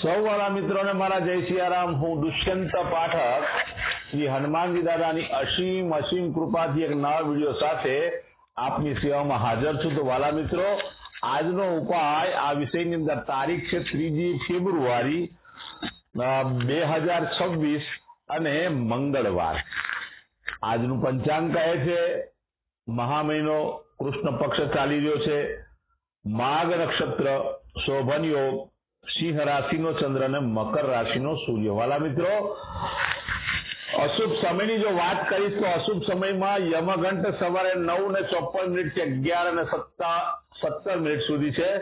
સૌ વાળા મિત્રોને મારા જય સિયારામ, હું દુષ્યંત પાઠક શ્રી હનુમાનજી દાદાની અસીમ અસીમ કૃપાથી એક નવા વીડિયો સાથે આપની સેવામાં હાજર છું. તો વાલા મિત્રો, આજનો ઉપાય આ વિષયની અંદર તારીખ છે ત્રીજી ફેબ્રુઆરી બે હજાર છવ્વીસ અને મંગળવાર. આજનું પંચાંગ કહે છે મહા મહિનો કૃષ્ણ પક્ષ ચાલી રહ્યો છે. માઘ નક્ષત્ર શોભન યોગ સિંહ રાશિનો ચંદ્ર અને મકર રાશિનો સૂર્ય. વાલા મિત્રો, અશુભ સમયની જો વાત કરીશ તો અશુભ સમયમાં યમઘંટ સવારે નવ ને ચોપન મિનિટથી અગિયાર અને સત્તા સત્તર મિનિટ સુધી છે.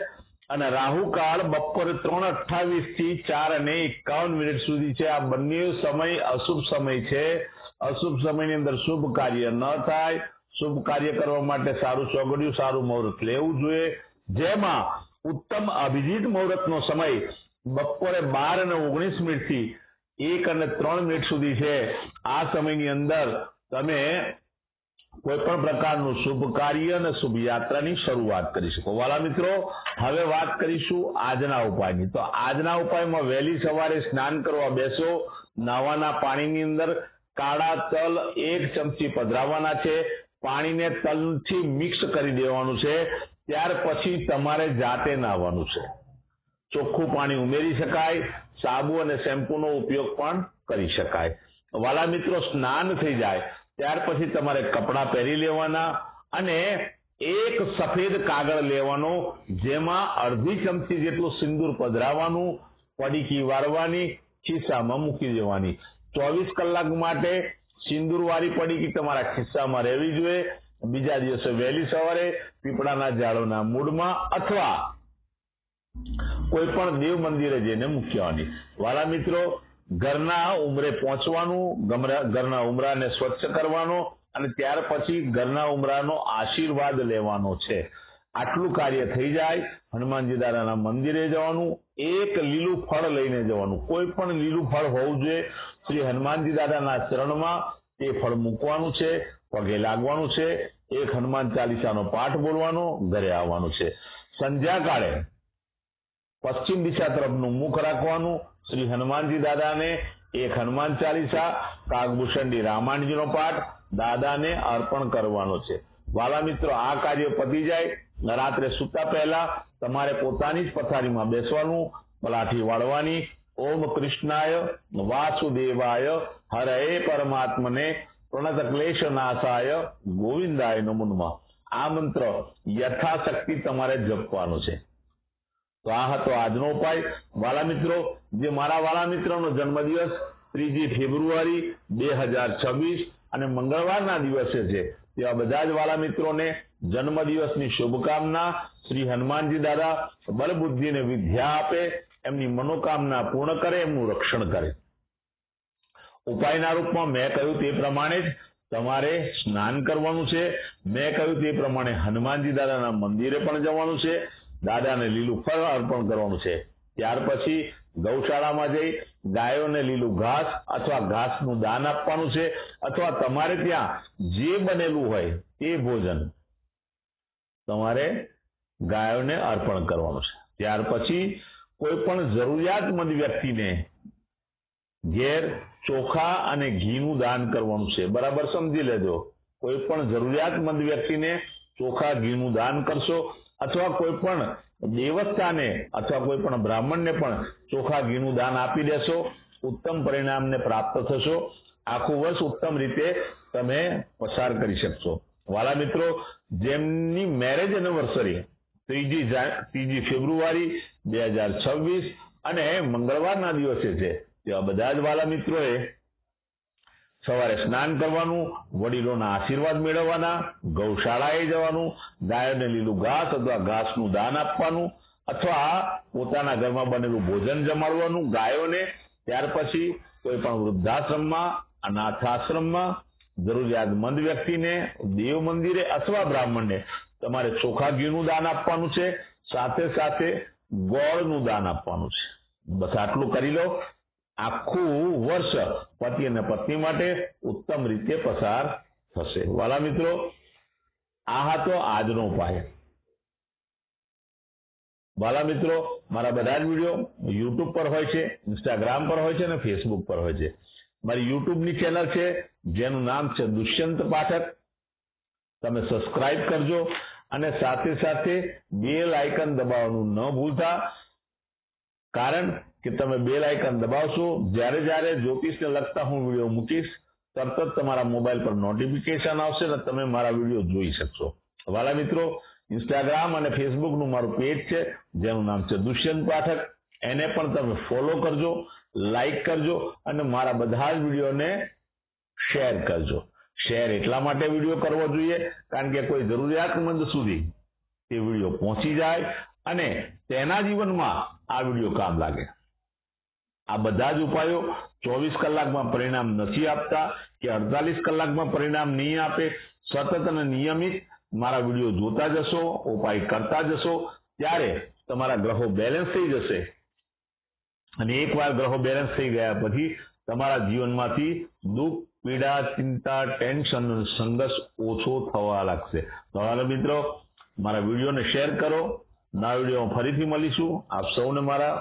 અને રાહુકાળ બપોરે ત્રણ અઠાવીસથી ચાર અને એકાવન મિનિટ સુધી છે. આ બંને સમય અશુભ સમય છે. અશુભ સમયની અંદર શુભ કાર્ય ન થાય. શુભ કાર્ય કરવા માટે સારું ચોગડિયું, સારું મુહૂર્ત લેવું જોઈએ. જેમાં ઉત્તમ અભિજીત મુહૂર્તનો સમય બપોરે બાર અને ઓગણીસ મિનિટથી એક અને ત્રણ મિનિટ સુધી છે. આ સમયની અંદર તમે કોઈ પણ પ્રકારનું શુભ કાર્ય અને શુભ યાત્રાની શરૂઆત કરી શકો. વાલા મિત્રો, હવે વાત કરીશું આજના ઉપાયની. તો આજના ઉપાયમાં વહેલી સવારે સ્નાન કરવા બેસો. નાવાના પાણીની અંદર કાળા તલ એક ચમચી પધરાવવાના છે. પાણીને તલથી મિક્સ કરી દેવાનું છે. ત્યાર પછી તમારે જાતે નાહવાનું છે. ચોખ્ખું પાણી ઉમેરી શકાય, સાબુ અને શેમ્પૂનો ઉપયોગ પણ કરી શકાય. વાલા મિત્રો, સ્નાન થઈ જાય, ત્યાર પછી તમારે કપડાં પહેરી લેવાના અને એક સફેદ કાગળ લેવાનો, જેમાં અડધી ચમચી જેટલું સિંદૂર પધરાવાનું પડીકી વાળવાની, ખિસ્સામાં મૂકી દેવાની. ચોવીસ કલાક માટે સિંદૂર વાળી પડીકી તમારા ખિસ્સામાં રહેવી જોઈએ. બીજા દિવસે વહેલી સવારે પીપળાના ઝાડોના મૂળમાં અથવા કોઈ પણ દેવ મંદિરે જઈને મૂકવાની. વાલા મિત્રો, ઘરના ઉમરે પહોંચવાનું ઘરના ઉમરાને સ્વચ્છ કરવાનો અને ત્યાર પછી ઘરના ઉમરાનો આશીર્વાદ લેવાનો છે. આટલું કાર્ય થઈ જાય, હનુમાનજી દાદાના મંદિરે જવાનું, એક લીલું ફળ લઈને જવાનું. કોઈ પણ લીલું ફળ હોવું જોઈએ, શ્રી હનુમાનજી દાદાના ચરણમાં તે ફળ મૂકવાનું છે, પગે લાગવાનું છે એક હનુમાન ચાલીસાનો પાઠ બોલવાનો, ઘરે આવવાનું છે. સંધ્યાકાળે પશ્ચિમ દિશા તરફનું મુખ રાખવાનું, શ્રી હનુમાનજી દાદાને એક હનુમાન ચાલીસા કાગભૂષણજી રામાયણજીનો પાઠ, દાદાને અર્પણ કરવાનો છે. વાલા મિત્રો, આ કાર્ય પતી જાય રાત્રે સૂતા પહેલા તમારે પોતાની જ પથારીમાં બેસવાનું, પલાઠી વાળવાની, ઓમ કૃષ્ણાય વાસુદેવાય હરે પરમાત્મને પ્રણત ક્લેશ નાશાય ગોવિંદાય નમુનમાં આ મંત્ર યથાશક્તિ તમારે જપવાનો છે. તો આ હતો આજનો ઉપાય. વાલા મિત્રો જે મારા વાલા મિત્રનો જન્મદિવસ ત્રીજી ફેબ્રુઆરી બે હજાર છવ્વીસ અને મંગળવારના દિવસે છે તેવા બધા જ વાલા મિત્રોને જન્મદિવસની શુભકામના શ્રી હનુમાનજી દાદા બલબુદ્ધિને વિદ્યા આપે, એમની મનોકામના પૂર્ણ કરે, એમનું રક્ષણ કરે. ઉપાયના રૂપમાં મેં કહ્યું તે પ્રમાણે જ તમારે સ્નાન કરવાનું છે. મેં કહ્યું તે પ્રમાણે હનુમાનજી દાદાના મંદિરે પણ જવાનું છે. દાદાને લીલું ફળ અર્પણ કરવાનું છે. ત્યાર પછી ગૌશાળામાં જઈ ગાયોને લીલું ઘાસ અથવા ઘાસનું દાન આપવાનું છે અથવા તમારે ત્યાં જે બનેલું હોય તે ભોજન તમારે ગાયોને અર્પણ કરવાનું છે. ત્યાર પછી કોઈ પણ જરૂરિયાતમંદ વ્યક્તિને ઘેર ચોખા અને ઘીનું દાન કરવાનું છે. બરાબર સમજી લેજો. કોઈ પણ જરૂરિયાતમંદ વ્યક્તિને ચોખા, ઘીનું દાન કરશો અથવા કોઈ પણ દેવસ્થાને અથવા કોઈ પણ બ્રાહ્મણને પણ ચોખા, ઘીનું દાન આપી દેશો, ઉત્તમ પરિણામને પ્રાપ્ત થશો. આખું વર્ષ ઉત્તમ રીતે તમે પસાર કરી શકશો. વાલા મિત્રો, જેમની મેરેજ એનિવર્સરી ત્રીજી ત્રીજી ફેબ્રુઆરી બે હજાર છવ્વીસ અને મંગળવારના દિવસે છે તેવા બધા જ વાલા મિત્રોએ સવારે સ્નાન કરવાનું, વડીલોના આશીર્વાદ મેળવવાના, ગૌશાળાએ જવાનું, ગાયોને લીલું ઘાસ અથવા ઘાસનું દાન આપવાનું અથવા પોતાના ઘરમાં બનેલું ભોજન જમાડવાનું ગાયોને. ત્યાર પછી કોઈ પણ વૃદ્ધાશ્રમમાં, અનાથાશ્રમમાં, જરૂરિયાતમંદ વ્યક્તિને દેવ મંદિરે અથવા બ્રાહ્મણને તમારે ચોખા ઘીનું દાન આપવાનું છે. સાથે સાથે ગોળનું દાન આપવાનું છે. બસ આટલું કરી લો. આખું વર્ષ પતિ અને પત્ની માટે ઉત્તમ રીતે પસાર થશે. વાલા મિત્રો આ હતો આજનો ઉપાય. વાલા મિત્રો, મારા બધા જ વીડિયો યુટ્યુબ પર હોય છે, ઇન્સ્ટાગ્રામ પર હોય છે અને ફેસબુક પર હોય છે. મારી યુટ્યુબની ચેનલ છે, જેનું નામ છે દુષ્યંત પાઠક. તમે સબસ્ક્રાઇબ કરજો અને સાથે સાથે બેલ આઇકન દબાવવાનું ન ભૂલતા. કારણ કે તમે બેલ આઇકન દબાવશો. જ્યારે જ્યારે જ્યોતિષને લગતા હું વીડિયો મૂકીશ, તરત જ તમારા મોબાઈલ પર નોટિફિકેશન આવશે અને તમે મારા વીડિયો જોઈ શકશો. વાલા મિત્રો ઇન્સ્ટાગ્રામ અને ફેસબુકનું મારું પેજ છે, જેનું નામ છે દુષ્યંત પાઠક. એને પણ તમે ફોલો કરજો લાઈક કરજો અને મારા બધા જ વિડીયોને શેર કરજો. શેર એટલા માટે વીડિયો કરવો જોઈએ, કારણ કે કોઈ જરૂરિયાતમંદ સુધી તે વીડિયો પહોંચી જાય અને તેના જીવનમાં આ વીડિયો કામ લાગે. આ બધા જ ઉપાયો ચોવીસ કલાકમાં પરિણામ નથી આપતા કે અડતાલીસ કલાકમાં પરિણામ નહીં આપે, સતત અને નિયમિત મારા વીડિયો જોતા જશો, ઉપાય કરતા જશો, ત્યારે તમારા ગ્રહો બેલેન્સ થઈ જશે. અને એકવાર ગ્રહો બેલેન્સ થઈ ગયા પછી તમારા જીવનમાંથી દુઃખ, પીડા, ચિંતા ટેન્શન સંઘર્ષ ઓછો થવા લાગશે. તો મિત્રો, મારા વિડીયોને શેર કરો. નવા વિડીયોમાં ફરીથી મળીશું. આપ સૌને મારા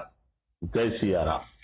જય સિયારામ.